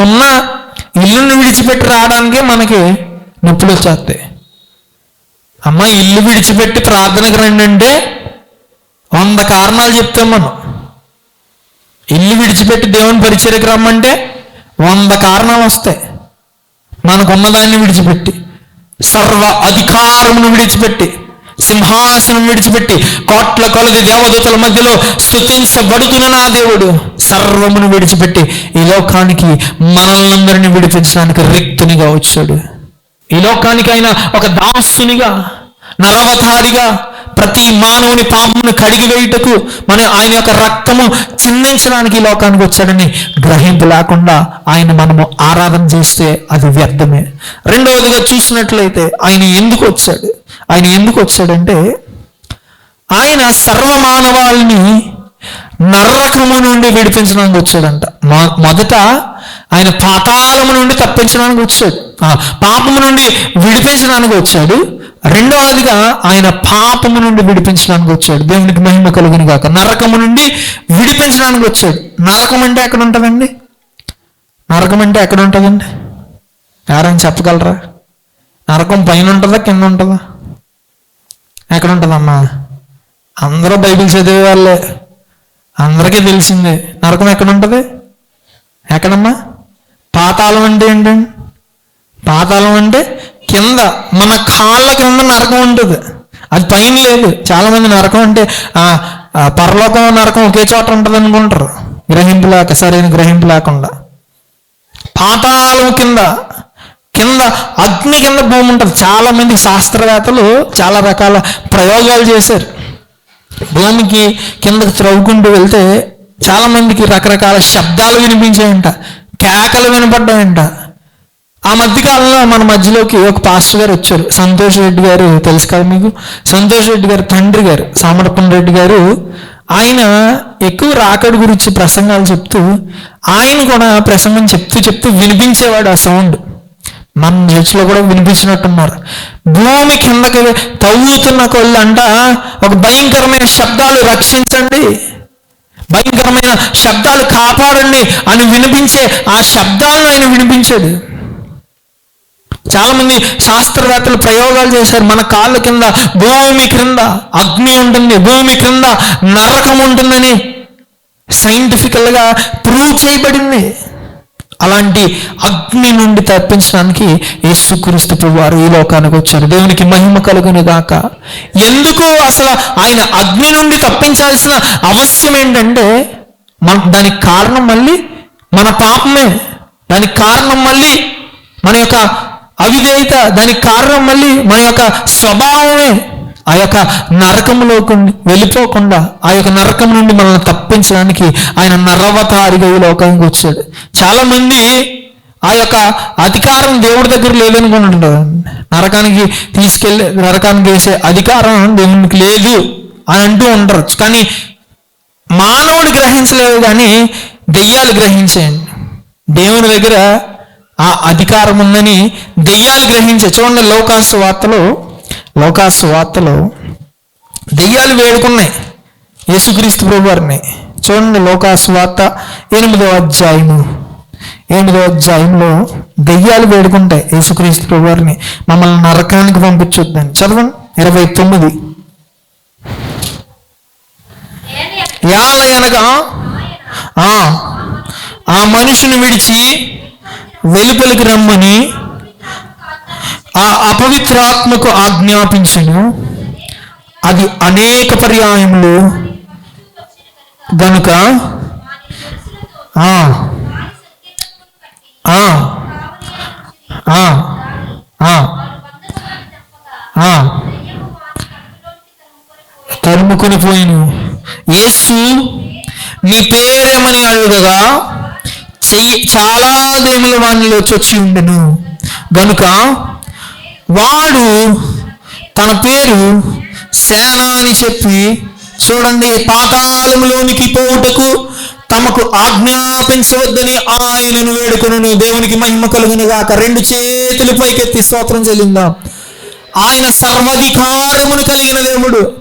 మనకున్న ఇల్లుని విడిచిపెట్టి రావడానికే మనకి నొప్పులు వచ్చేస్తాయి అమ్మ ఇల్లు విడిచిపెట్టి ప్రార్థనకు రండి అంటే వంద కారణాలు చెప్తాం మనం. ఇల్లు విడిచిపెట్టి దేవుని పరిచయకు రమ్మంటే వంద కారణాలు వస్తాయి. మనకున్న దాన్ని విడిచిపెట్టి సర్వ అధికారమును విడిచిపెట్టి సింహాసనం విడిచిపెట్టి కోట్ల కొలది దేవదూతల మధ్యలో స్థుతించబడుతున్న నా దేవుడు. సర్వమును విడిచిపెట్టి ఈ లోకానికి మనల్నందరినీ విడిపించడానికి రిక్తునిగా వచ్చాడు. ఈ లోకానికి ఆయన ఒక దాసునిగా నరవతారిగా ప్రతి మానవుని పాపమును కడిగి వేయుటకు మన ఆయన యొక్క రక్తము చిందించడానికి ఈ లోకానికి వచ్చాడని గ్రహింపు లేకుండా ఆయన మనము ఆరాధన చేస్తే అది వ్యర్థమే. రెండవదిగా చూసినట్లయితే ఆయన ఎందుకు వచ్చాడు? ఆయన ఎందుకు వచ్చాడంటే ఆయన సర్వమానవాళ్ళని నరకము నుండి విడిపించడానికి వచ్చాడంట. మొదట ఆయన పాతాళము నుండి తప్పించడానికి వచ్చాడు. ఆ, పాపము నుండి విడిపించడానికి వచ్చాడు. రెండవదిగా ఆయన పాపము నుండి విడిపించడానికి వచ్చాడు. దేవునికి మహిమ కలుగును కాక నరకము నుండి విడిపించడానికి వచ్చాడు. నరకం అంటే ఎక్కడ ఉంటుందండి? నరకం అంటే ఎక్కడ ఉంటుందండి? ఎవరైనా చెప్పగలరా? నరకం పైన ఉంటుందా కింద ఉంటుందా? ఎక్కడ ఉంటుందమ్మా? అందరూ బైబిల్ చదివే వాళ్ళే. అందరికీ తెలిసిందే. నరకం ఎక్కడ ఉంటుంది ఎక్కడమ్మా? పాతాళం అంటే ఏంటండి? పాతాళం అంటే కింద మన కాళ్ళ కింద నరకం ఉంటుంది. అది పైన లేదు. చాలామంది నరకం అంటే పరలోకం నరకం ఒకే చోట ఉంటుంది అనుకుంటారు. గ్రహింపు లేక సరైన గ్రహింపు లేకుండా. పాతాళం కింద కింద అగ్ని కింద భూమి ఉంటుంది. చాలామంది శాస్త్రవేత్తలు చాలా రకాల ప్రయోగాలు చేశారు. భూమికి కిందకి త్రవ్వుకుంటూ వెళ్తే చాలామందికి రకరకాల శబ్దాలు వినిపించాయంట కేకలు వినపడ్డాయంట. ఆ మధ్యకాలంలో మన మధ్యలోకి ఒక పాస్టర్ గారు వచ్చారు సంతోష్ రెడ్డి గారు తెలుసు కదా మీకు? సంతోష్ రెడ్డి గారు తండ్రి గారు సామర్పణ రెడ్డి గారు. ఆయన ఎక్కువ రాకడి గురించి ప్రసంగాలు చెప్తూ ఆయన కూడా ప్రసంగం చెప్తూ చెప్తూ వినిపించేవాడు ఆ సౌండ్. మన చర్చిలో కూడా వినిపించినట్టున్నారు భూమి కిందకి తవ్వుతున్న కొల్లంట ఒక భయంకరమైన శబ్దాలు రక్షించండి. భయంకరమైన శబ్దాలు కాపాడండి అని వినిపించే ఆ శబ్దాలను ఆయన వినిపించాడు. చాలా మంది శాస్త్రవేత్తలు ప్రయోగాలు చేశారు. మన కాళ్ళ కింద భూమి క్రింద అగ్ని ఉంటుంది భూమి క్రింద నరకం ఉంటుందని సైంటిఫికల్గా ప్రూవ్ చేయబడింది. అలాంటి అగ్ని నుండి తప్పించడానికి యేసుక్రీస్తు వారు ఈ లోకానికి వచ్చారు. దేవునికి మహిమ కలుగును గాక. ఎందుకు అసలు ఆయన అగ్ని నుండి తప్పించాల్సిన అవసరం ఏంటంటే మన దానికి కారణం మళ్ళీ మన పాపమే. దానికి కారణం మళ్ళీ మన యొక్క అవిధేయత దానికి కారణం మళ్ళీ మన యొక్క స్వభావమే. ఆ యొక్క నరకంలోకి వెళ్ళిపోకుండా ఆ యొక్క నరకం నుండి మనల్ని తప్పించడానికి ఆయన నరవతారిగా ఈ లోకానికి వచ్చాడు. చాలామంది ఆ యొక్క అధికారం దేవుడి దగ్గర లేదనుకుంటుంటారు నరకానికి తీసుకెళ్ళి నరకానికి వేసే అధికారం దేవునికి లేదు అని అంటూ ఉంటారు కానీ మానవుడు గ్రహించలేదు కానీ దెయ్యాలు గ్రహించేయండి. దేవుని దగ్గర ఆ అధికారం ఉందని దెయ్యాలు గ్రహించే చూడండి లోకాసు వార్తలో లోకాసు వార్తలో దెయ్యాలు వేడుకున్నాయి. యేసుక్రీస్తు ప్రభువారిని. చూడండి లోకాసు వార్త ఎనిమిదో అధ్యాయము. ఎనిమిదో అధ్యాయంలో దెయ్యాలు వేడుకుంటాయి యేసుక్రీస్తు ప్రభువారిని. మమ్మల్ని నరకానికి పంపించొద్దని. చదవండి. ఇరవై తొమ్మిది. యాల అనగా ఆ, ఆ మనిషిని విడిచి వెలుపలికి రమ్మని ఆ అపవిత్రాత్మకు ఆజ్ఞాపించను. అది అనేక పర్యాయములు. గనుక ఆ, ఆ, ఆ, ఆ, ఆ, తరుముకొని పోయిను. యేసు నీ పేరేమని అడుగగా చెయ్యి చాలా దేవుల వాణిలో చొచ్చి ఉండెను. గనుక వాడు తన పేరు సేన అని చెప్పి చూడండి పాతాళములోనికి పోవుటకు తమకు ఆజ్ఞాపించవద్దని ఆయనను వేడుకొను దేవునికి మహిమ కలుగును గాక రెండు చేతులు పైకెత్తి స్తోత్రం చెల్లిందాం. ఆయన సర్వాధికారమును కలిగిన దేవుడు.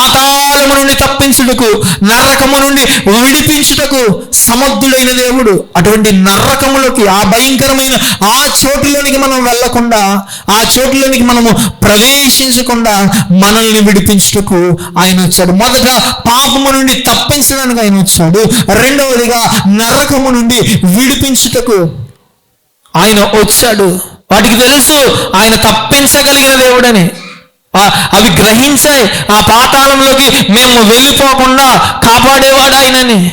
పాతాళము నుండి తప్పించుటకు నరకము నుండి విడిపించుటకు సమర్థుడైన దేవుడు. అటువంటి నరకములోకి ఆ భయంకరమైన ఆ చోటులోనికి మనం వెళ్ళకుండా ఆ చోటులోనికి మనము ప్రవేశించకుండా మనల్ని విడిపించుటకు ఆయన వచ్చాడు. మొదట పాపము నుండి తప్పించడానికి ఆయన వచ్చాడు. రెండవదిగా నరకము నుండి విడిపించుటకు ఆయన వచ్చాడు. వాటికి తెలుసు ఆయన తప్పించగలిగిన దేవుడని. అవి గ్రహించాయి. ఆ పాతాళంలోకి మేము వెళ్ళిపోకుండా కాపాడేవాడు ఆయనని.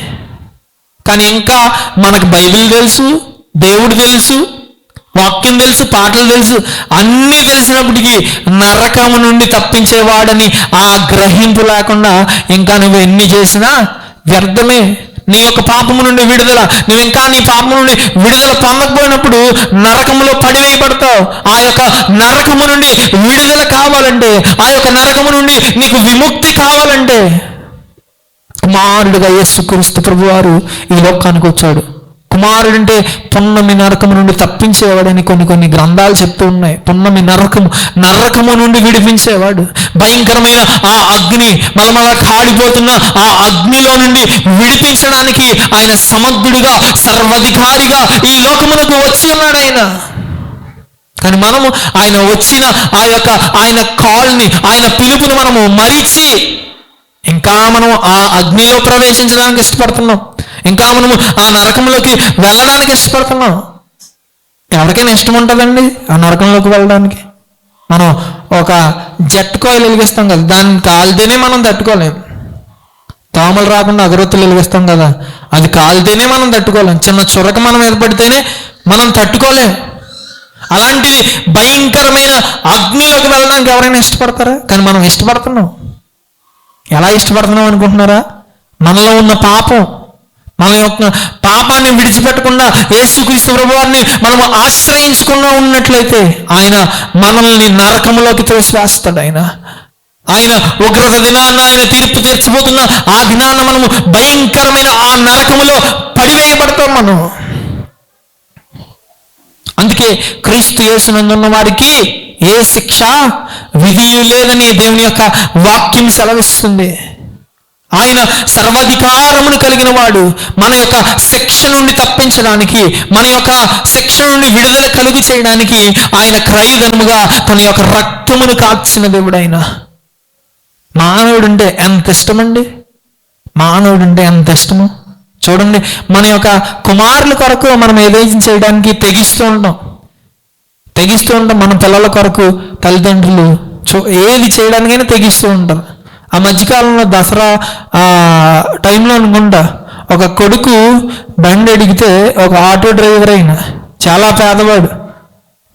కానీ ఇంకా మనకు బైబిల్ తెలుసు దేవుడు తెలుసు వాక్యం తెలుసు పాటలు తెలుసు అన్నీ తెలిసినప్పటికీ నరకము నుండి తప్పించేవాడని ఆ గ్రహింపు లేకుండా ఇంకా నువ్వు ఎన్ని చేసినా వ్యర్థమే. నీ యొక్క పాపము నుండి విడుదల నువ్వు ఇంకా నీ పాపము నుండి విడుదల పొందకపోయినప్పుడు నరకములో పడివేయబడతావు. ఆ యొక్క నరకము నుండి విడుదల కావాలంటే ఆ యొక్క నరకము నుండి నీకు విముక్తి కావాలంటే కుమారుడుగా యేసుక్రీస్తు ప్రభువారు ఈ లోకానికి వచ్చాడు. కుమారుడంటే పున్నమి నరకము నుండి తప్పించేవాడని కొన్ని కొన్ని గ్రంథాలు చెప్తూ ఉన్నాయి. పున్నమి నరకము నరకము నుండి విడిపించేవాడు. భయంకరమైన ఆ అగ్ని మలమల కాడిపోతున్న ఆ అగ్నిలో నుండి విడిపించడానికి ఆయన సమర్థుడిగా సర్వాధికారిగా ఈ లోకమునకు వచ్చి ఉన్నాడు ఆయన. కానీ మనము ఆయన వచ్చిన ఆ యొక్క ఆయన కాల్ని ఆయన పిలుపుని మనము మరిచి ఇంకా మనం ఆ అగ్నిలో ప్రవేశించడానికి ఇష్టపడుతున్నాం. ఇంకా మనము ఆ నరకంలోకి వెళ్ళడానికి ఇష్టపడుతున్నాం. ఎవరికైనా ఇష్టం ఉంటుందండి ఆ నరకంలోకి వెళ్ళడానికి? మనం ఒక జెట్ కోయిల్ వెలిగిస్తాం కదా దాన్ని కాలితేనే మనం తట్టుకోలేం. దోమలు రాకుండా అగరొత్తులు వెలిగిస్తాం కదా అది కాలితేనే మనం తట్టుకోలేం. చిన్న చురక మనం ఏర్పడితేనే మనం తట్టుకోలేం. అలాంటిది భయంకరమైన అగ్నిలోకి వెళ్ళడానికి ఎవరైనా ఇష్టపడతారా? కానీ మనం ఇష్టపడుతున్నాం. ఎలా ఇష్టపడుతున్నాం అనుకుంటున్నారా? మనలో ఉన్న పాపం మన యొక్క పాపాన్ని విడిచిపెట్టకుండా యేసుక్రీస్తు ప్రభువారిని మనము ఆశ్రయించకుండా ఉన్నట్లయితే ఆయన మనల్ని నరకములోకి తోసివేస్తాడు ఆయన. ఆయన ఉగ్రత దినాన్న ఆయన తీర్పు తీర్చిపోతున్న ఆ దినాన్న మనము భయంకరమైన ఆ నరకములో పడివేయబడతాం మనం. అందుకే క్రీస్తు యేసునందున్న వారికి ఏ శిక్ష విధియు లేదని దేవుని యొక్క వాక్యం సెలవిస్తుంది. ఆయన సర్వాధికారమును కలిగిన వాడు మన యొక్క శిక్ష నుండి తప్పించడానికి మన యొక్క శిక్ష నుండి విడుదల కలుగు చేయడానికి ఆయన క్రయధనముగా తన యొక్క రక్తమును కాచిన దేవుడు ఆయన మానవుడుంటే ఎంత ఇష్టమండి? మానవుడుంటే ఎంత ఇష్టము? చూడండి మన యొక్క కుమారుల కొరకు మనం ఏదైనా చేయడానికి తెగిస్తూ ఉంటాం తెగిస్తూ ఉంటాం. మన పిల్లల కొరకు తల్లిదండ్రులు చూ ఏది చేయడానికైనా తెగిస్తూ ఉంటాం ఆ మధ్యకాలంలో దసరా టైంలో అనుకుంటా ఒక కొడుకు బండి అడిగితే ఒక ఆటో డ్రైవర్ అయిన చాలా పేదవాడు.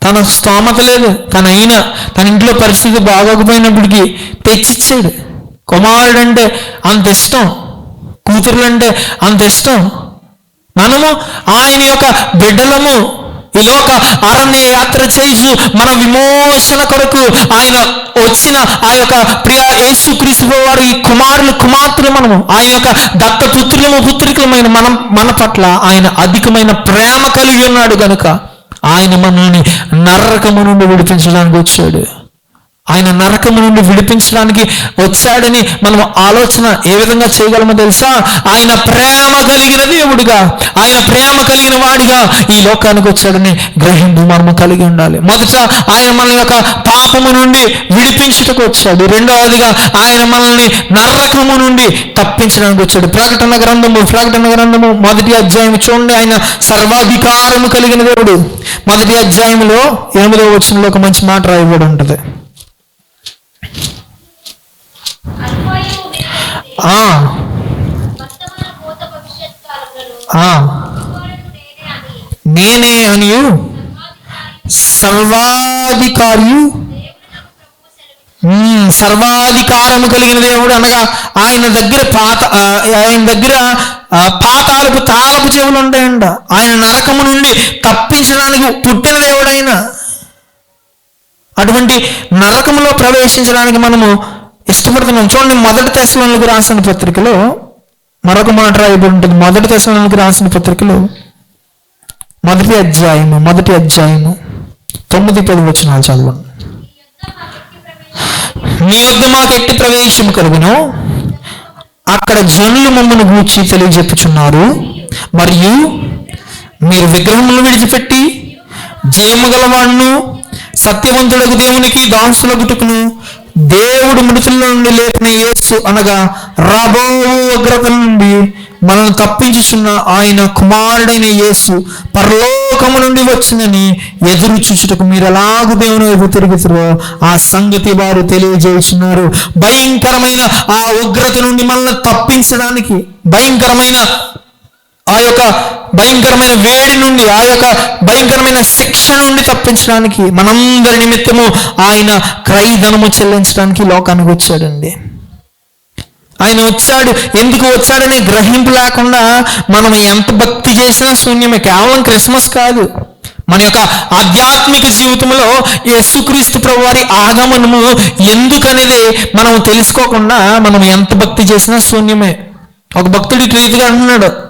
తన స్తోమత లేదు. తన అయినా తన ఇంట్లో పరిస్థితి బాగోకపోయినప్పటికీ తెచ్చిచ్చాడు కుమారుడు అంటే అంత ఇష్టం. కూతురులు అంటే అంత ఇష్టం. మనము ఆయన యొక్క బిడ్డలము ఈ లోక అరణ్య యాత్ర చేసి మన విమోచన కొరకు ఆయన వచ్చిన ఆ యొక్క ప్రియ యేసుక్రీస్తు వారు ఈ కుమారులు కుమార్తెలు మనము ఆయన యొక్క దత్తపుత్రులము పుత్రికలమైన మనం మన పట్ల ఆయన అధికమైన ప్రేమ కలిగి ఉన్నాడు గనుక ఆయన మనల్ని నరకము నుండి విడిపించడానికి వచ్చాడు. ఆయన నరకము నుండి విడిపించడానికి వచ్చాడని మనం ఆలోచన ఏ విధంగా చేయగలమో తెలుసా? ఆయన ప్రేమ కలిగిన దేవుడిగా ఆయన ప్రేమ కలిగిన వాడిగా ఈ లోకానికి వచ్చాడని గ్రహింపు మనము కలిగి ఉండాలి. మొదట ఆయన మన యొక్క పాపము నుండి విడిపించుటకు వచ్చాడు. రెండవదిగా ఆయన మనల్ని నరకము నుండి తప్పించడానికి వచ్చాడు. ప్రకటన గ్రంథము ప్రకటన గ్రంథము మొదటి అధ్యాయం చూడండి. ఆయన సర్వాధికారము కలిగిన దేవుడు. మొదటి అధ్యాయంలో ఎనిమిదో వచ్చినలో ఒక మంచి మాట రాయబడి ఉంటుంది. నేనే నేనే అనియు. సర్వాధికారియు. ఉమ్, సర్వాధికారము కలిగిన దేవుడు అనగా ఆయన దగ్గర పాత ఆయన దగ్గర ఆ, పాతాలకు తాళపు చెవులు ఉంటాయంట. ఆయన నరకము నుండి తప్పించడానికి పుట్టిన దేవుడైన. అటువంటి నరకములో ప్రవేశించడానికి మనము ఇష్టపడుతున్నాం చూడండి మొదటి తెశలోనికి రాసిన పత్రికలో మరొక మాట రాయబడి ఉంటుంది మొదటి తెశలోనికి రాసిన పత్రికలో మొదటి అధ్యాయము మొదటి అధ్యాయము తొమ్మిది పది వచనాలు చదవండి. మీ వద్ద మాకు ఎట్టి ప్రవేశం కలుగును? అక్కడ జనులు మమ్మల్ని గూర్చి తెలియజెప్పుచున్నారు. మరియు మీరు విగ్రహములను విడిచిపెట్టి జయము గలవాడును సత్యవంతుడకు దేవునికి దాసులగుటకును దేవుడు మనుషుల నుండి లేపిన యేసు అనగా రాబో ఉగ్రత నుండి మనల్ని తప్పించుచున్న ఆయన కుమారుడైన యేసు పరలోకము నుండి వచ్చిందని ఎదురు చూచుటకు మీరు ఎలాగూ దేవుని వైపు తిరుగుతారో ఆ సంగతి వారు తెలియజేస్తున్నారు భయంకరమైన ఆ ఉగ్రత నుండి మనల్ని తప్పించడానికి భయంకరమైన ఆ యొక్క భయంకరమైన వేడి నుండి ఆ యొక్క భయంకరమైన శిక్ష నుండి తప్పించడానికి మనందరి నిమిత్తము ఆయన క్రైధనము చెల్లించడానికి లోకానికి వచ్చాడండి. ఆయన వచ్చాడు. ఎందుకు వచ్చాడనే గ్రహింపు లేకుండా మనం ఎంత భక్తి చేసినా శూన్యమే. కేవలం క్రిస్మస్ కాదు. మన యొక్క ఆధ్యాత్మిక జీవితంలో యేసుక్రీస్తు ప్రభు వారి ఆగమనము ఎందుకనేది మనం తెలుసుకోకుండా మనం ఎంత భక్తి చేసినా శూన్యమే. ఒక భక్తుడు ఇటు రీతిగా అంటున్నాడు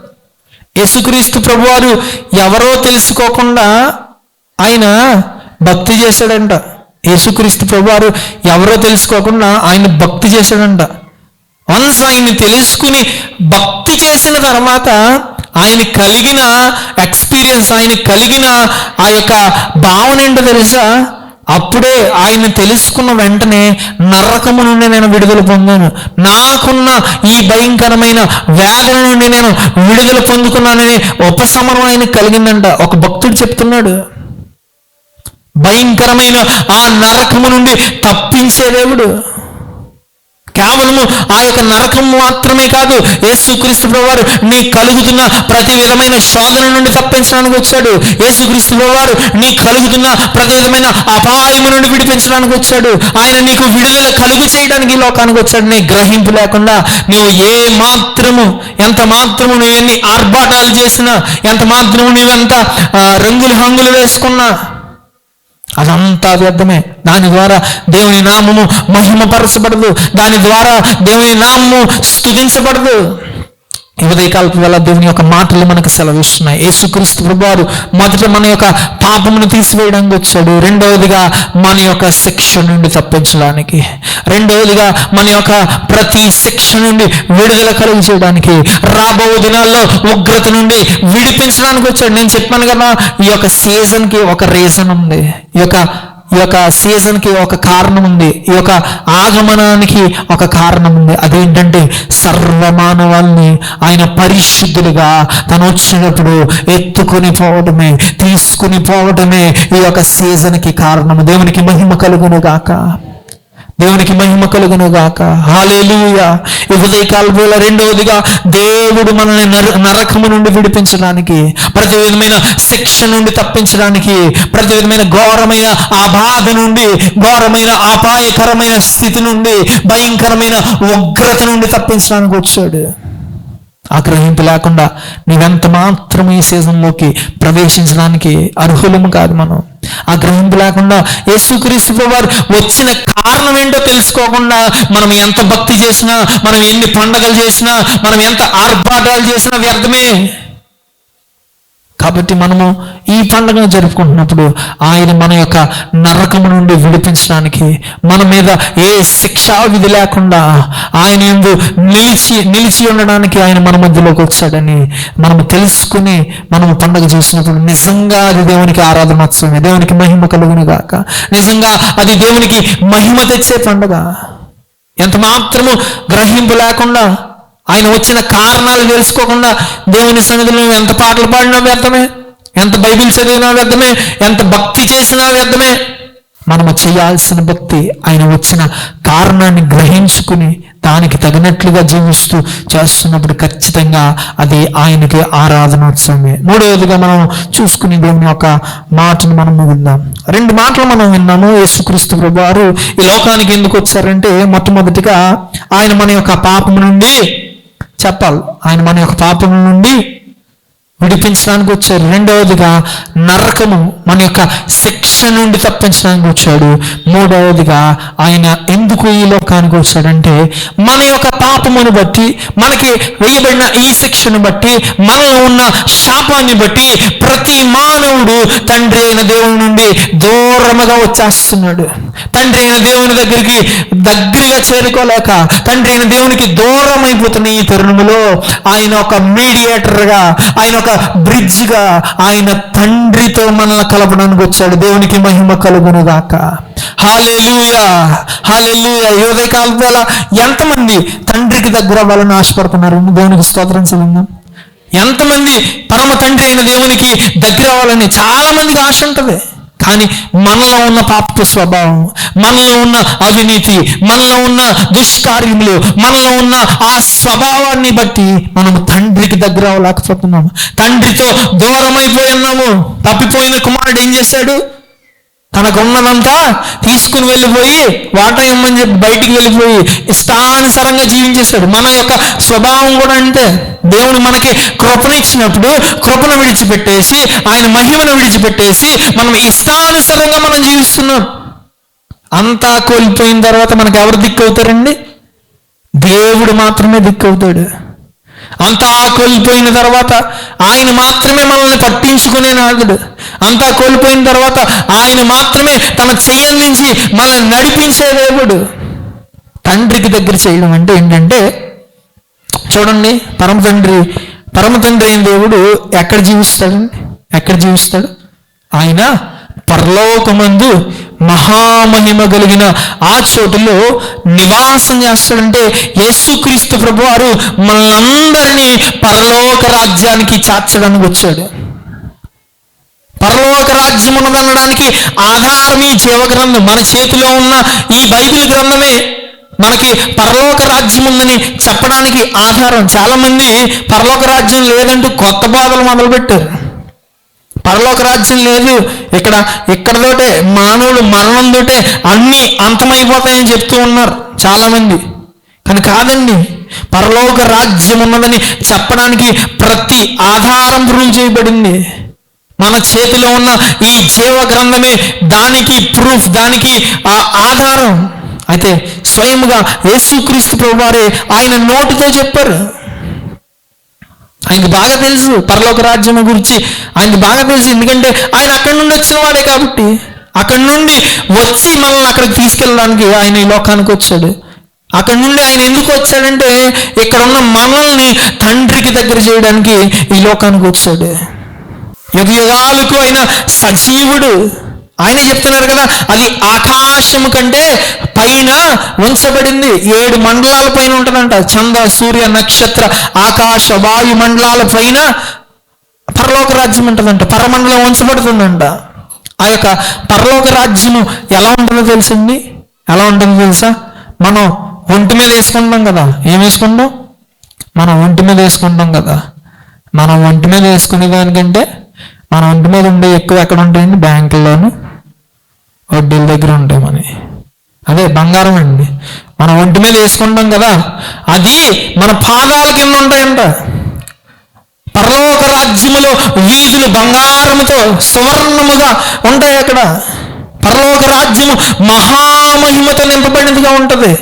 యేసుక్రీస్తు ప్రభువారు ఎవరో తెలుసుకోకుండా ఆయన భక్తి చేశాడంట. యేసుక్రీస్తు ప్రభువారు ఎవరో తెలుసుకోకుండా ఆయన భక్తి చేశాడంట. వన్స్ ఆయన తెలుసుకుని భక్తి చేసిన తర్వాత ఆయన కలిగిన ఎక్స్పీరియన్స్ ఆయన కలిగిన ఆ యొక్క భావన ఏంటో తెలుసా? అప్పుడే ఆయన తెలుసుకున్న వెంటనే నరకము నుండి నేను విడుదల పొందాను. నాకున్న ఈ భయంకరమైన వేదన నుండి నేను విడుదల పొందుకున్నానని ఉపశమనం ఆయన కలిగిందంట. ఒక భక్తుడు చెప్తున్నాడు. భయంకరమైన ఆ నరకము నుండి తప్పించే దేవుడు. కేవలము ఆ యొక్క నరకం మాత్రమే కాదు యేసుక్రీస్తు ప్రభువారు నీ కలుగుతున్న ప్రతి విధమైన శోధన నుండి తప్పించడానికి వచ్చాడు. యేసుక్రీస్తు ప్రభువారు నీ కలుగుతున్న ప్రతి విధమైన అపాయము నుండి విడిపించడానికి వచ్చాడు. ఆయన నీకు విడుదల కలుగు చేయడానికి లోకానికి వచ్చాడు. నీ గ్రహింపు లేకుండా నువ్వు ఏ మాత్రము ఎంత మాత్రము నువ్వు ఎన్ని ఆర్భాటాలు చేసినా ఎంత మాత్రము నువ్వెంత రంగులు హంగులు వేసుకున్నా అదంతా వ్యర్థమే. దాని ద్వారా దేవుని నామము మహిమపరచబడదు. దాని ద్వారా దేవుని నామము స్థుతించబడదు ఉదయకాలపు వేళ దేవుని యొక్క మాటలు మనకు సెలవిస్తున్నాయి. యేసుక్రీస్తు ప్రభువారు మొదట మన యొక్క పాపమును తీసివేయడానికి వచ్చాడు. రెండవదిగా మన యొక్క శిక్ష నుండి తప్పించడానికి. రెండవదిగా మన యొక్క ప్రతి శిక్ష నుండి విడుదల కలుగు చేయడానికి రాబో దినాల్లో ఉగ్రత నుండి విడిపించడానికి వచ్చాడు. నేను చెప్పాను కదా ఈ యొక్క సీజన్కి ఒక రీజన్ ఉంది. ఈ యొక్క ఈ యొక్క సీజన్కి ఒక కారణం ఉంది ఈ యొక్క ఆగమనానికి ఒక కారణం ఉంది అదేంటంటే సర్వమానవాల్ని ఆయన పరిశుద్ధులుగా తను వచ్చినప్పుడు ఎత్తుకొని పోవడమే తీసుకుని పోవడమే ఈ యొక్క సీజన్కి కారణం దేవునికి మహిమ కలుగును గాక. దేవునికి మహిమ కలుగును గాక హాలేలుయా ఈ ఉదయకాలంలో రెండవదిగా దేవుడు మనల్ని నర నరకము నుండి విడిపించడానికి ప్రతి విధమైన శిక్ష నుండి తప్పించడానికి ప్రతి విధమైన ఘోరమైన ఆ బాధ నుండి ఘోరమైన అపాయకరమైన స్థితి నుండి భయంకరమైన ఉగ్రత నుండి తప్పించడానికి వచ్చాడు. ఆగ్రహింపు లేకుండా నీవెంత మాత్రం ఈ సీజన్లోకి ప్రవేశించడానికి అర్హులము కాదు మనం. ఆ గ్రహింపు లేకుండా యేసుక్రీస్తు వారు వచ్చిన కారణం ఏంటో తెలుసుకోకుండా మనం ఎంత భక్తి చేసినా మనం ఎన్ని పండగలు చేసినా మనం ఎంత ఆర్భాటాలు చేసినా వ్యర్థమే. కాబట్టి మనము ఈ పండుగను జరుపుకుంటున్నప్పుడు ఆయన మన యొక్క నరకము నుండి విడిపించడానికి మన మీద ఏ శిక్షా విధి లేకుండా ఆయన ఎందు నిలిచి నిలిచి ఉండడానికి ఆయన మన మధ్యలోకి వచ్చాడని మనము తెలుసుకుని మనము పండుగ చేసినప్పుడు నిజంగా అది దేవునికి ఆరాధనోత్సవమే దేవునికి మహిమ కలుగును గాక. నిజంగా అది దేవునికి మహిమ తెచ్చే పండుగ. ఎంత మాత్రము గ్రహింపు లేకుండా ఆయన వచ్చిన కారణాలు తెలుసుకోకుండా దేవుని సన్నిధిలో నువ్వు ఎంత పాటలు పాడినా వ్యర్థమే? ఎంత బైబిల్ చదివినా వ్యర్థమే? ఎంత భక్తి చేసినా వ్యర్థమే? మనము చేయాల్సిన భక్తి ఆయన వచ్చిన కారణాన్ని గ్రహించుకుని దానికి తగినట్లుగా జీవిస్తూ చేస్తున్నప్పుడు ఖచ్చితంగా అది ఆయనకి ఆరాధనోత్సవమే. మూడవదిగా మనం చూసుకుని దేవుని యొక్క మాటను మనం విన్నాం రెండు మాటలు మనం విన్నాము. యేసుక్రీస్తు వారు ఈ లోకానికి ఎందుకు వచ్చారంటే మొట్టమొదటిగా ఆయన మన యొక్క పాపం నుండి చెప్పాలి. ఆయన మన యొక్క పాపం నుండి విడిపించడానికి వచ్చారు రెండవదిగా నరకము మన యొక్క శక్తి శిక్ష నుండి తప్పించడానికి వచ్చాడు. మూడవదిగా ఆయన ఎందుకు ఈ లోకానికి వచ్చాడంటే మన యొక్క పాపమును బట్టి మనకి వేయబడిన ఈ శిక్షను బట్టి మనలో ఉన్న శాపాన్ని బట్టి ప్రతి మానవుడు తండ్రి అయిన దేవుని నుండి దూరముగా వచ్చేస్తున్నాడు. తండ్రి అయిన దేవుని దగ్గరికి దగ్గరగా చేరుకోలేక తండ్రి అయిన దేవునికి దూరం అయిపోతున్న ఈ తరుణంలో ఆయన ఒక మీడియేటర్గా ఆయన ఒక బ్రిడ్జ్గా ఆయన తండ్రితో మనల్ని కలపడానికి వచ్చాడు. దేవునికి మహిమ కలుగునుగాక. హాలెలుయా హాలెలుయా ఈ ఉదయకాలం వేళ ఎంతమంది తండ్రికి దగ్గర అవ్వాలని ఆశపడుతున్నారు? దేవునికి స్తోత్రం చెందాం ఎంతమంది పరమ తండ్రి అయిన దేవునికి దగ్గర అవ్వాలని చాలా మందికి ఆశ ఉంటుంది. కానీ మనలో ఉన్న పాప స్వభావం మనలో ఉన్న అవినీతి మనలో ఉన్న దుష్కార్యములు మనలో ఉన్న ఆ స్వభావాన్ని బట్టి మనం తండ్రికి దగ్గర అవ్వలేకపోతున్నాము. తండ్రితో దూరం అయిపోయి ఉన్నాము. తప్పిపోయిన కుమారుడు ఏం చేశాడు? తనకున్నదంతా తీసుకుని వెళ్ళిపోయి వాటా ఇమ్మని చెప్పి బయటికి వెళ్ళిపోయి ఇష్టానుసారంగా జీవించేశాడు. మన యొక్క స్వభావం కూడా అంతే. దేవుడు మనకి కృపను ఇచ్చినప్పుడు కృపను విడిచిపెట్టేసి ఆయన మహిమను విడిచిపెట్టేసి మనం ఇష్టానుసారంగా మనం జీవిస్తున్నాం. అంతా కోల్పోయిన తర్వాత మనకు ఎవరు దిక్కు అవుతారండి దేవుడు మాత్రమే దిక్కు అవుతాడు అంతా కోల్పోయిన తర్వాత ఆయన మాత్రమే మనల్ని పట్టించుకునే నాదుడు. అంతా కోల్పోయిన తర్వాత ఆయన మాత్రమే తన చెయ్యందించి మనల్ని నడిపించే దేవుడు. తండ్రికి దగ్గర చేయడం అంటే ఏంటంటే చూడండి పరమ తండ్రి పరమ తండ్రి అయిన దేవుడు ఎక్కడ జీవిస్తాడండి? ఎక్కడ జీవిస్తాడు? ఆయన పరలోకమందు మహామహిమ కలిగిన ఆ చోటులో నివాసం చేస్తాడంటే యేసుక్రీస్తు ప్రభు వారు మనందరినీ పరలోక రాజ్యానికి చేర్చడానికి వచ్చాడు. పరలోక రాజ్యం ఉన్నదనడానికి ఆధారం ఈ జీవగ్రంథం మన చేతిలో ఉన్న ఈ బైబిల్ గ్రంథమే. మనకి పరలోక రాజ్యం ఉందని చెప్పడానికి ఆధారం. చాలామంది పరలోక రాజ్యం లేదంటూ కొత్త బాధలు మొదలుపెట్టారు. పరలోక రాజ్యం లేదు. ఇక్కడ ఇక్కడతోటే మానవుడు మరణంతోటే అన్నీ అంతమైపోతాయని చెప్తూ ఉన్నారు చాలామంది. కానీ కాదండి పరలోక రాజ్యం ఉన్నదని చెప్పడానికి ప్రతి ఆధారం రుజువు చేయబడింది. మన చేతిలో ఉన్న ఈ జీవ గ్రంథమే దానికి ప్రూఫ్ దానికి ఆ ఆధారం. అయితే స్వయంగా యేసుక్రీస్తు ప్రభువారే ఆయన నోటితో చెప్పారు. ఆయనకి బాగా తెలుసు పరలోక రాజ్యం గురించి. ఆయనకి బాగా తెలుసు ఎందుకంటే ఆయన అక్కడి నుండి వచ్చిన వాడే కాబట్టి. అక్కడి నుండి వచ్చి మనల్ని అక్కడికి తీసుకెళ్ళడానికి ఆయన ఈ లోకానికి వచ్చాడు. అక్కడి నుండి ఆయన ఎందుకు వచ్చాడంటే ఇక్కడ ఉన్న మనల్ని తండ్రికి దగ్గర చేయడానికి ఈ లోకానికి వచ్చాడు. యుగ యుగాలకు ఆయన సజీవుడు. ఆయన చెప్తున్నారు కదా అది ఆకాశము కంటే పైన ఉంచబడింది. ఏడు మండలాల పైన ఉంటుందంట. చంద్ర సూర్య నక్షత్ర ఆకాశ వాయు మండలాల పైన పరలోక రాజ్యం ఉంటుందంట. పరమండలం ఉంచబడుతుందంట. ఆ యొక్క పరలోక రాజ్యము ఎలా ఉంటుందో తెలుసండి ఎలా ఉంటుందో తెలుసా? మనం ఒంటి మీద వేసుకుంటాం కదా. ఏం వేసుకుంటాం మనం ఒంటి మీద వేసుకుంటాం కదా. మనం ఒంటి మీద వేసుకునే దానికంటే మన ఒంటి మీద ఉండే ఎక్కువ ఎక్కడ ఉంటాయండి? బ్యాంకుల్లోను? వడ్డీల దగ్గర ఉంటాయి మనవి అదే బంగారం అండి. మన ఒంటి మీద వేసుకుంటాం కదా అది మన పాదాల కింద ఉంటాయంట. పరలోక రాజ్యములో వీధులు బంగారముతో సువర్ణముగా ఉంటాయి అక్కడ. పరలోక రాజ్యము మహామహిమతో నింపబడినదిగా ఉంటుంది.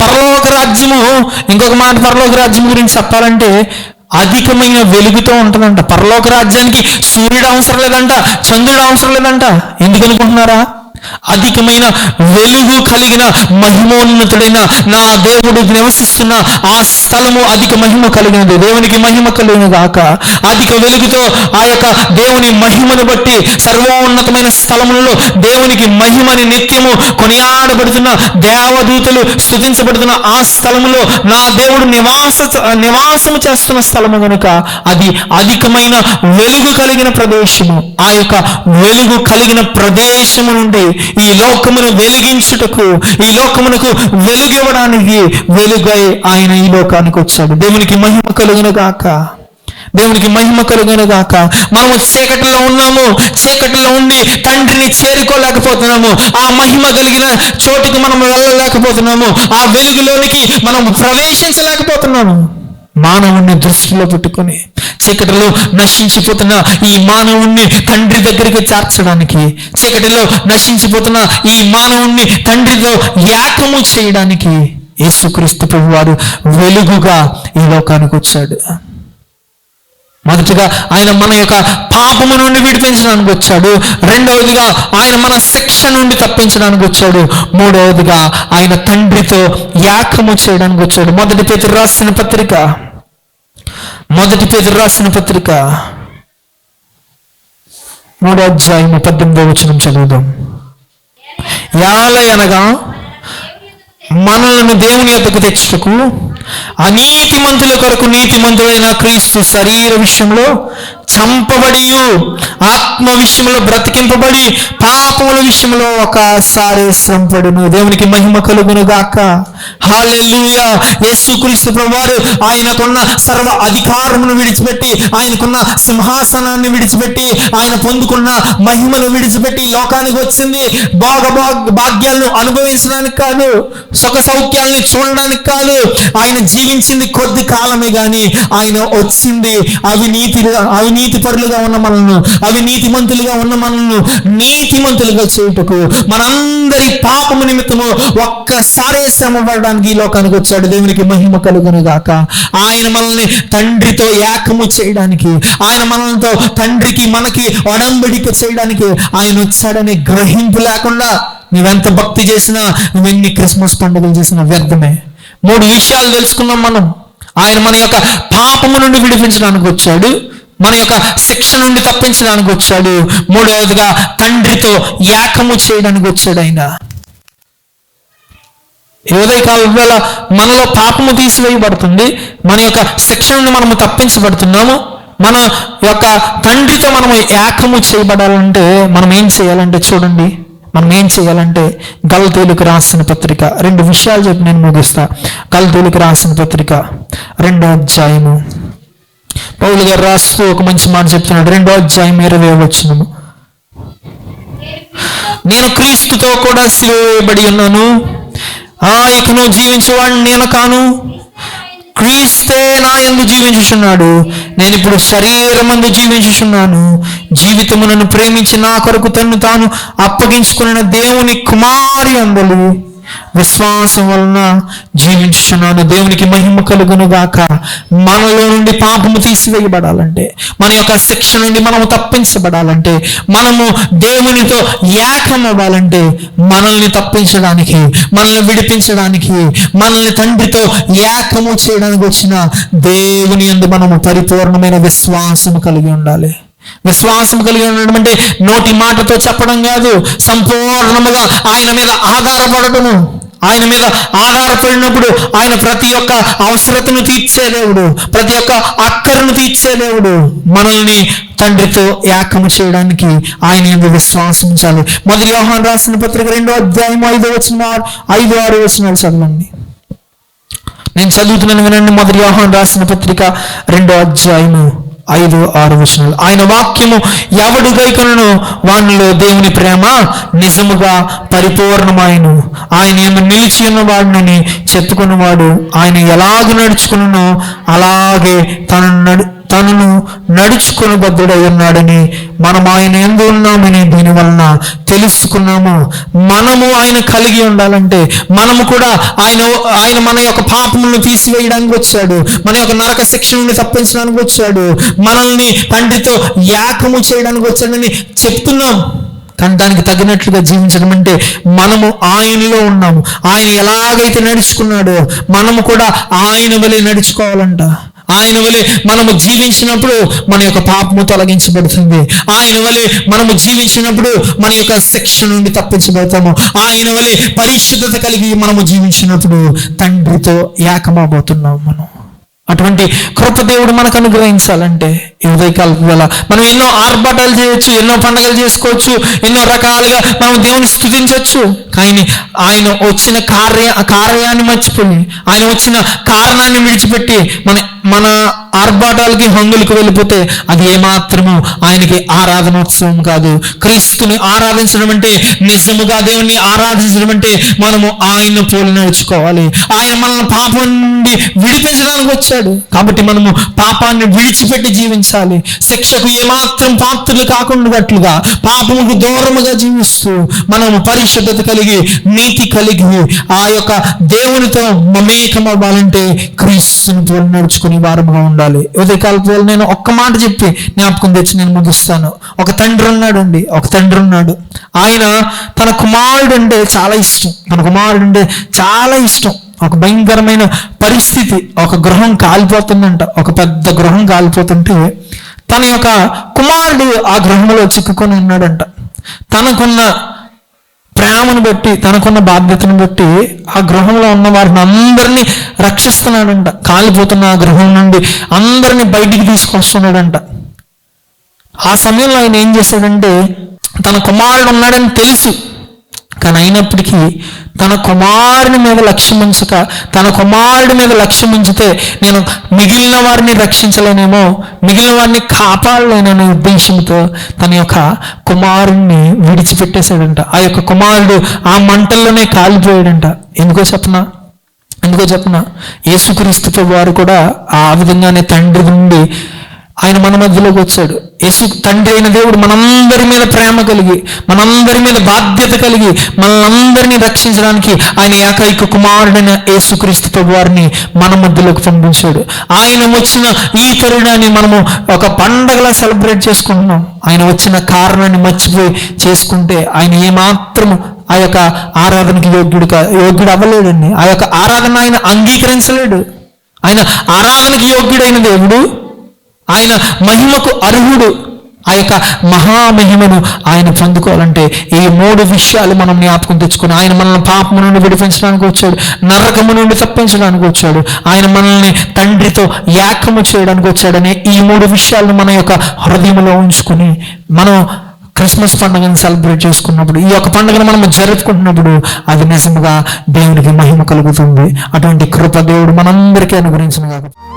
పరలోక రాజ్యము ఇంకొక మాట పరలోక రాజ్యం గురించి చెప్పాలంటే అధికమైన వెలుగుతో ఉంటుందంట. పరలోక రాజ్యానికి సూర్యుడు అవసరం లేదంట చంద్రుడు అవసరం లేదంట. ఎందుకు అనుకుంటున్నారా? అధికమైన వెలుగు కలిగిన మహిమోన్నతుడైన నా దేవుడు నివసిస్తున్న ఆ స్థలము అధిక మహిమ కలిగినది. దేవునికి మహిమ కలిగినదాక అధిక వెలుగుతో ఆ యొక్క దేవుని మహిమను బట్టి సర్వోన్నతమైన స్థలములలో దేవునికి మహిమని నిత్యము కొనియాడబడుతున్న దేవదూతలు స్థుతించబడుతున్న ఆ స్థలములో నా దేవుడు నివాస నివాసము చేస్తున్న స్థలము కనుక అది అధికమైన వెలుగు కలిగిన ప్రదేశము. ఆ యొక్క వెలుగు కలిగిన ప్రదేశము నుండి ఈ లోకమును వెలిగించుటకు ఈ లోకమునకు వెలుగివ్వడానికి వెలుగై ఆయన ఈ లోకానికి వచ్చాడు. దేవునికి మహిమ కలుగును గాక. దేవునికి మహిమ కలుగును గాక. మనము చీకటిలో ఉన్నాము చీకటిలో ఉండి తండ్రిని చేరుకోలేకపోతున్నాము ఆ మహిమ కలిగిన చోటుకు మనం వెళ్ళలేకపోతున్నాము ఆ వెలుగులోనికి మనం ప్రవేశించలేకపోతున్నాము. మానవుని దృష్టిలో పెట్టుకొని చీకటిలో నశించిపోతున్న ఈ మానవుణ్ణి తండ్రి దగ్గరికి చేర్చడానికి చీకటిలో నశించిపోతున్న ఈ మానవుణ్ణి తండ్రితో ఏకము చేయడానికి యేసుక్రీస్తు ప్రభు వారు వెలుగుగా ఈ లోకానికి వచ్చాడు. మొదటిగా ఆయన మన యొక్క పాపము నుండి విడిపించడానికి వచ్చాడు. రెండవదిగా ఆయన మన శిక్ష నుండి తప్పించడానికి వచ్చాడు. మూడవదిగా ఆయన తండ్రితో యాకము చేయడానికి వచ్చాడు. మొదటి పేరు రాసిన పత్రిక మొదటి పేదలు రాసిన పత్రిక. మూడో అధ్యాయము పద్దెనిమిదో వచనం చదువుదాం. యాలయనగా మనలను దేవుని యొక్కకు తెచ్చుటకు అనీతిమంతుల కొరకు నీతిమంతుడైన క్రీస్తు శరీర విషయంలో చంపబడి ఆత్మ విషయంలో బ్రతికింపబడి పాపముల విషయంలో ఒకసారి శ్రమపడును. దేవునికి మహిమ కలుగును గాక హాలెల్లుయా యేసుక్రీస్తు ప్రభువారు ఆయనకున్న సర్వ అధికారమును విడిచిపెట్టి ఆయనకున్న సింహాసనాన్ని విడిచిపెట్టి ఆయన పొందుకున్న మహిమను విడిచిపెట్టి లోకానికి వచ్చింది. భోగ భోగ భాగ్యాలను అనుభవించడానికి కాదు సుఖ సౌఖ్యాలను చూడడానికి కాదు. ఆయన ఆయన జీవించింది కొద్ది కాలమే కానీ ఆయన వచ్చింది. అవినీతి అవినీతి పరులుగా ఉన్న మనల్ని అవినీతి మంతులుగా ఉన్న మనల్ని నీతిమంతులుగా చేయుటకు మనందరి పాపము నిమిత్తము ఒక్కసారే శ్రమ పడడానికి ఈ లోకానికి వచ్చాడు. దేవునికి మహిమ కలుగును గాక. ఆయన మనల్ని తండ్రితో ఏకము చేయడానికి ఆయన మనలతో తండ్రికి మనకి ఒడంబడిక చేయడానికి ఆయన వచ్చాడనే గ్రహింపు లేకుండా నువ్వెంత భక్తి చేసినా నువ్వెన్ని క్రిస్మస్ పండుగలు చేసినా వ్యర్థమే. మూడు విషయాలు తెలుసుకున్నాం మనం. ఆయన మన యొక్క పాపము నుండి విడిపించడానికి వచ్చాడు. మన యొక్క శిక్ష నుండి తప్పించడానికి వచ్చాడు. మూడవదిగా తండ్రితో ఏకము చేయడానికి వచ్చాడు ఆయన. ఉదయకాలం వేళ మనలో పాపము తీసివేయబడుతుంది మన యొక్క శిక్ష నుండి మనము తప్పించబడుతున్నాము మన యొక్క తండ్రితో మనము ఏకము చేయబడాలంటే మనం ఏం చేయాలంటే చూడండి. మనం ఏం చేయాలంటే గల్తీలకు రాసిన పత్రిక రెండు విషయాలు చెప్పి నేను ముగిస్తా. గల్తీలకు రాసిన పత్రిక రెండో అధ్యాయము. పౌలు గారు రాస్తూ ఒక మంచి మాట చెప్తున్నాడు. రెండో అధ్యాయం ఇరవై వచ్చినము నేను క్రీస్తుతో కూడా సిలువబడి ఉన్నాను. ఆ ఇకను జీవించేవాడిని నేను కాను. క్రీస్తే నా ఎందు జీవించుచున్నాడు. నేను ఇప్పుడు శరీరమందు జీవించుచున్నాను. జీవితమునను ప్రేమించి నా కొరకు తన్ను తాను అప్పగించుకున్న దేవుని కుమారి అందలు. విశ్వాసం వలన జీవించుచున్నాను. దేవునికి మహిమ కలుగును గాక మనలో నుండి పాపము తీసివేయబడాలంటే మన యొక్క శిక్ష నుండి మనము తప్పించబడాలంటే మనము దేవునితో ఏకమవ్వాలంటే మనల్ని తప్పించడానికి మనల్ని విడిపించడానికి మనల్ని తండ్రితో ఏకము చేయడానికి వచ్చిన దేవుని యందు మనము పరిపూర్ణమైన విశ్వాసము కలిగి ఉండాలి. విశ్వాసం కలిగి ఉండడం అంటే నోటి మాటతో చెప్పడం కాదు సంపూర్ణముగా ఆయన మీద ఆధారపడటము. ఆయన మీద ఆధారపడినప్పుడు ఆయన ప్రతి ఒక్క అవసరతను తీర్చే దేవుడు ప్రతి ఒక్క అక్కరను తీర్చే దేవుడు. మనల్ని తండ్రితో ఏకము చేయడానికి ఆయన ఎందు విశ్వాసం ఉంచాలి. మొదటి వ్యవహారం రాసిన పత్రిక రెండో అధ్యాయం ఐదో వచ్చిన ఐదు ఆరు వచ్చినాలు చదవండి. నేను చదువుతున్నాను వినండి మొదటి వ్యవహారం రాసిన పత్రిక రెండో అధ్యాయము. ఐదు ఆరు వచనాలు. ఆయన వాక్యము ఎవడు గైకొనను వానిలో దేవుని ప్రేమ నిజముగా పరిపూర్ణమాయను. ఆయన ఏమి నిలిచి ఉన్నవాడినని చెప్పుకున్నవాడు ఆయన ఎలాగ నడుచుకున్నో అలాగే తను నడు తనను నడుచుకుని బద్దుడై ఉన్నాడని మనం ఆయన ఎందు ఉన్నామని దీని వలన తెలుసుకున్నాము? మనము ఆయన కలిగి ఉండాలంటే మనము కూడా ఆయన ఆయన మన యొక్క పాపములను తీసివేయడానికి వచ్చాడు. మన యొక్క నరక శిక్ష నుండి తప్పించడానికి వచ్చాడు. మనల్ని తండ్రితో యాకము చేయడానికి వచ్చాడని చెప్తున్నాం. కానీ దానికి తగినట్లుగా జీవించడం అంటే మనము ఆయనలో ఉన్నాము. ఆయన ఎలాగైతే నడుచుకున్నాడో మనము కూడా ఆయన వలె నడుచుకోవాలంట. ఆయన వలె మనము జీవించినప్పుడు మన యొక్క పాపము తొలగించబడుతుంది. ఆయన వలె మనము జీవించినప్పుడు మన యొక్క శిక్ష నుండి తప్పించబడతాము. ఆయన వలె పరిశుద్ధత కలిగి మనము జీవించినప్పుడు తండ్రితో ఏకమబోతున్నాము మనం. అటువంటి కృప దేవుడు మనకు అనుగ్రహించాలంటే ఈ ఉదయకాల వేళ. మనం ఎన్నో ఆర్భాటాలు చేయొచ్చు ఎన్నో పండుగలు చేసుకోవచ్చు ఎన్నో రకాలుగా మనం దేవుని స్థుతించవచ్చు కానీ ఆయన వచ్చిన కార్య కార్యాన్ని మర్చిపోయి ఆయన వచ్చిన కారణాన్ని విడిచిపెట్టి మన మన ఆర్భాటాలకి హంగులకు వెళ్ళిపోతే అది ఏమాత్రము ఆయనకి ఆరాధనోత్సవం కాదు. క్రీస్తుని ఆరాధించడం అంటే నిజముగా దేవుణ్ణి ఆరాధించడం అంటే మనము ఆయన పోలి నడుచుకోవాలి. ఆయన మనల్ని పాపం నుండి విడిపించడానికి వచ్చాడు. కాబట్టి మనము పాపాన్ని విడిచిపెట్టి జీవించాలి. శిక్షకు ఏమాత్రం పాత్రలు కాకుండా పాపముకు దూరముగా జీవిస్తూ మనము పరిశుద్ధత కలిగి నీతి కలిగి ఆ యొక్క దేవునితో మమేకం అవ్వాలంటే క్రీస్తుని నడుచుకుని వారముగా ఉండాలి. ఉదయకాల నేను ఒక్క మాట చెప్పి జ్ఞాపకం తెచ్చి నేను ముగిస్తాను. ఒక తండ్రి ఉన్నాడు అండి ఒక తండ్రి ఉన్నాడు. ఆయన తన కుమారుడు అంటే చాలా ఇష్టం. తన కుమారుడు అంటే చాలా ఇష్టం. ఒక భయంకరమైన పరిస్థితి ఒక గృహం కాలిపోతుందంట. ఒక పెద్ద గృహం కాలిపోతుంటే తన యొక్క కుమారుడు ఆ గృహంలో చిక్కుకొని ఉన్నాడంట. తనకున్న ప్రేమను బట్టి తనకున్న బాధ్యతను బట్టి ఆ గృహంలో ఉన్న వారిని అందరినీ రక్షిస్తున్నాడంట. కాలిపోతున్న ఆ గృహం నుండి అందరినీ బయటికి తీసుకొస్తున్నాడంట. ఆ సమయంలో ఆయన ఏం చేశాడంటే తన కుమారుడు ఉన్నాడని తెలుసు. కానీ అయినప్పటికీ తన కుమారుని మీద లక్ష్యం ఉంచక తన కుమారుడి మీద లక్ష్యం ఉంచితే నేను మిగిలిన వారిని రక్షించలేనేమో మిగిలిన వారిని కాపాడలేననే ఉద్దేశంతో తన యొక్క కుమారుణ్ణి విడిచిపెట్టేశాడంట. ఆ యొక్క కుమారుడు ఆ మంటల్లోనే కాలిపోయాడంట. ఎందుకో చెప్పనా? ఎందుకో చెప్పనా? యేసుక్రీస్తుతో వారు కూడా ఆ విధంగానే తండ్రి నుండి ఆయన మన మధ్యలోకి వచ్చాడు. యేసు తండ్రి అయిన దేవుడు మనందరి మీద ప్రేమ కలిగి మనందరి మీద బాధ్యత కలిగి మనందరినీ రక్షించడానికి ఆయన ఏకైక కుమారుడైన యేసుక్రీస్తు ప్రభు వారిని మన మధ్యలోకి పంపించాడు. ఆయన వచ్చిన ఈ తరుణాన్ని మనము ఒక పండగలా సెలబ్రేట్ చేసుకుంటున్నాం. ఆయన వచ్చిన కారణాన్ని మర్చిపోయి చేసుకుంటే ఆయన ఏమాత్రము ఆ యొక్క ఆరాధనకి యోగ్యుడు యోగ్యుడు అవ్వలేడండి ఆ యొక్క ఆరాధన ఆయన అంగీకరించలేడు. ఆయన ఆరాధనకి యోగ్యుడైన దేవుడు ఆయన మహిమకు అర్హుడు. ఆ యొక్క మహామహిమను ఆయన పొందుకోవాలంటే ఈ మూడు విషయాలు మనం జ్ఞాపకం తెచ్చుకొని ఆయన మనల్ని పాపము నుండి విడిపించడానికి వచ్చాడు. నరకము నుండి తప్పించడానికి వచ్చాడు. ఆయన మనల్ని తండ్రితో ఏకము చేయడానికి వచ్చాడనే ఈ మూడు విషయాలను మన యొక్క హృదయంలో ఉంచుకొని మనం క్రిస్మస్ పండుగను సెలబ్రేట్ చేసుకున్నప్పుడు ఈ యొక్క పండుగను మనం జరుపుకుంటున్నప్పుడు అది నిజంగా దేవునికి మహిమ కలుగుతుంది. అటువంటి కృప దేవుడు మనందరికీ అనుగ్రహించిన కాబట్టి